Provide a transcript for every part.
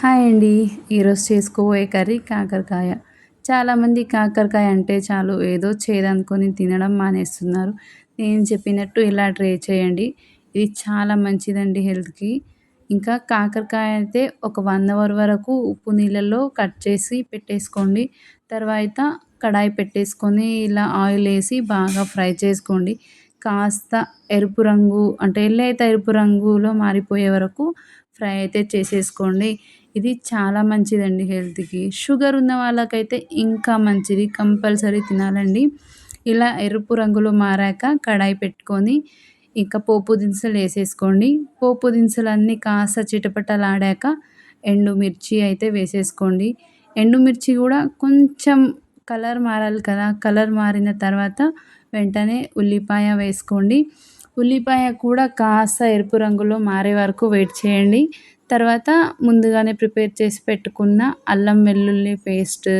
Hi అండి. ఈరోజు చేసుకోబోయే కర్రీ కాకరకాయ. చాలామంది కాకరకాయ అంటే చాలు ఏదో చేదనుకొని తినడం మానేస్తున్నారు. నేను చెప్పినట్టు ఇలా ట్రై చేయండి. ఇది చాలా మంచిదండి హెల్త్కి. ఇంకా కాకరకాయ అయితే ఒక వన్ అవర్ వరకు ఉప్పు నీళ్ళల్లో కట్ చేసి పెట్టేసుకోండి. తర్వాత కడాయి పెట్టేసుకొని ఇలా ఆయిల్ వేసి బాగా ఫ్రై చేసుకోండి. కాస్త ఎరుపు రంగు అంటే ఎల్లయితే ఎరుపు రంగులో మారిపోయే వరకు ఫ్రై అయితే చేసేసుకోండి. ఇది చాలా మంచిదండి హెల్త్కి. షుగర్ ఉన్న వాళ్ళకైతే ఇంకా మంచిది. కంపల్సరీ తినాలండి. ఇలా ఎరుపు రంగులో మారాక కడాయి పెట్టుకొని ఇంకా పోపు దినుసులు వేసేసుకోండి. పోపు దినుసులు అన్నీ కాస్త చిటపటలాడాక ఎండుమిర్చి అయితే వేసేసుకోండి. ఎండుమిర్చి కూడా కొంచెం కలర్ మారాలి కదా కలర్ మారిన తర్వాత వెంటనే ఉల్లిపాయ వేసుకోండి. ఉల్లిపాయ కూడా కాస్త ఎరుపు రంగులో మారే వరకు వెయిట్ చేయండి. తర్వాత ముందుగానే ప్రిపేర్ చేసి పెట్టుకున్న అల్లం వెల్లుల్లి పేస్ట్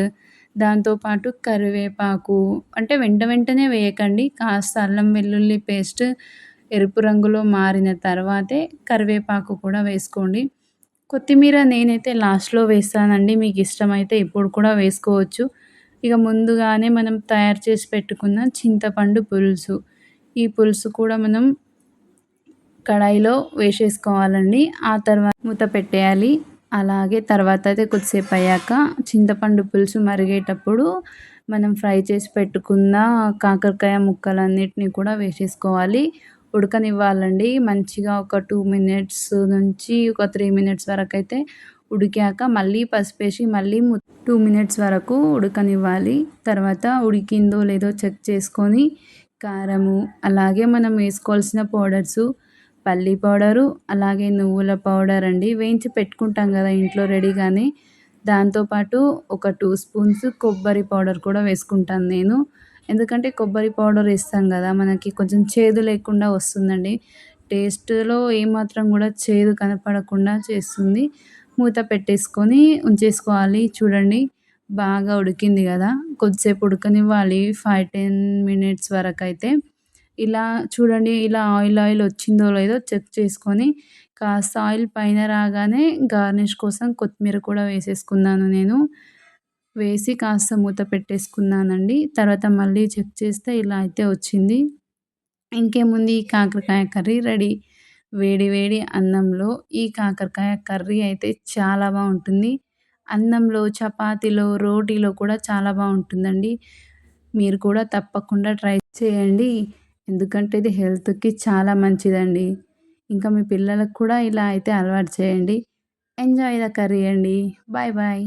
దాంతోపాటు కరివేపాకు అంటే వెంట వెంటనే వేయకండి. కాస్త అల్లం వెల్లుల్లి పేస్ట్ ఎరుపు రంగులో మారిన తర్వాతే కరివేపాకు కూడా వేసుకోండి. కొత్తిమీర నేనైతే లాస్ట్లో వేస్తానండి. మీకు ఇష్టమైతే ఇప్పుడు కూడా వేసుకోవచ్చు. ఇక ముందుగానే మనం తయారు చేసి పెట్టుకున్న చింతపండు పులుసు. ఈ పులుసు కూడా మనం కడాయిలో వేసేసుకోవాలండి. ఆ తర్వాత మూత పెట్టేయాలి. అలాగే తర్వాత అయితే కొద్దిసేపు అయ్యాక చింతపండు పులుసు మరిగేటప్పుడు మనం ఫ్రై చేసి పెట్టుకున్న కాకరకాయ ముక్కలన్నిటిని కూడా వేసేసుకోవాలి. ఉడకనివ్వాలండి. మంచిగా ఒక టూ మినిట్స్ నుంచి ఒక త్రీ మినిట్స్ వరకు అయితే ఉడికాక మళ్ళీ పసుపు వేసి మళ్ళీ టూ మినిట్స్ వరకు ఉడకనివ్వాలి. తర్వాత ఉడికిందో లేదో చెక్ చేసుకొని కారము అలాగే మనం వేసుకోవాల్సిన పౌడర్సు పల్లి పౌడరు అలాగే నువ్వుల పౌడర్ అండి. వేయించి పెట్టుకుంటాం కదా ఇంట్లో రెడీగానే. దాంతోపాటు ఒక టూ స్పూన్స్ కొబ్బరి పౌడర్ కూడా వేసుకుంటాను నేను. ఎందుకంటే కొబ్బరి పౌడర్ వేస్తాం కదా మనకి కొంచెం చేదు లేకుండా వస్తుందండి. టేస్ట్లో ఏమాత్రం కూడా చేదు కనపడకుండా చేస్తుంది. మూత పెట్టేసుకొని ఉంచేసుకోవాలి. చూడండి బాగా ఉడికింది కదా. కొద్దిసేపు ఉడకనివ్వాలి. ఫైవ్ టెన్ మినిట్స్ వరకు అయితే ఇలా చూడండి ఇలా ఆయిల్ ఆయిల్ వచ్చిందో లేదో చెక్ చేసుకొని కాస్త ఆయిల్ పైన రాగానే గార్నిష్ కోసం కొత్తిమీర కూడా వేసేసుకున్నాను నేను. వేసి కాస్త మూత పెట్టేసుకున్నానండి. తర్వాత మళ్ళీ చెక్ చేస్తే ఇలా అయితే వచ్చింది. ఇంకేముంది? కాకరకాయ కర్రీ రెడీ. వేడి వేడి అన్నంలో ఈ కాకరకాయ కర్రీ అయితే చాలా బాగుంటుంది. అన్నంలో చపాతీలో రోటీలో కూడా చాలా బాగుంటుందండి. మీరు కూడా తప్పకుండా ట్రై చేయండి. ఎందుకంటే ఇది హెల్త్కి చాలా మంచిదండి. ఇంకా మీ పిల్లలకు కూడా ఇలా అయితే అలవాటు చేయండి. ఎంజాయ్ ద కర్రీ అండి. Bye bye.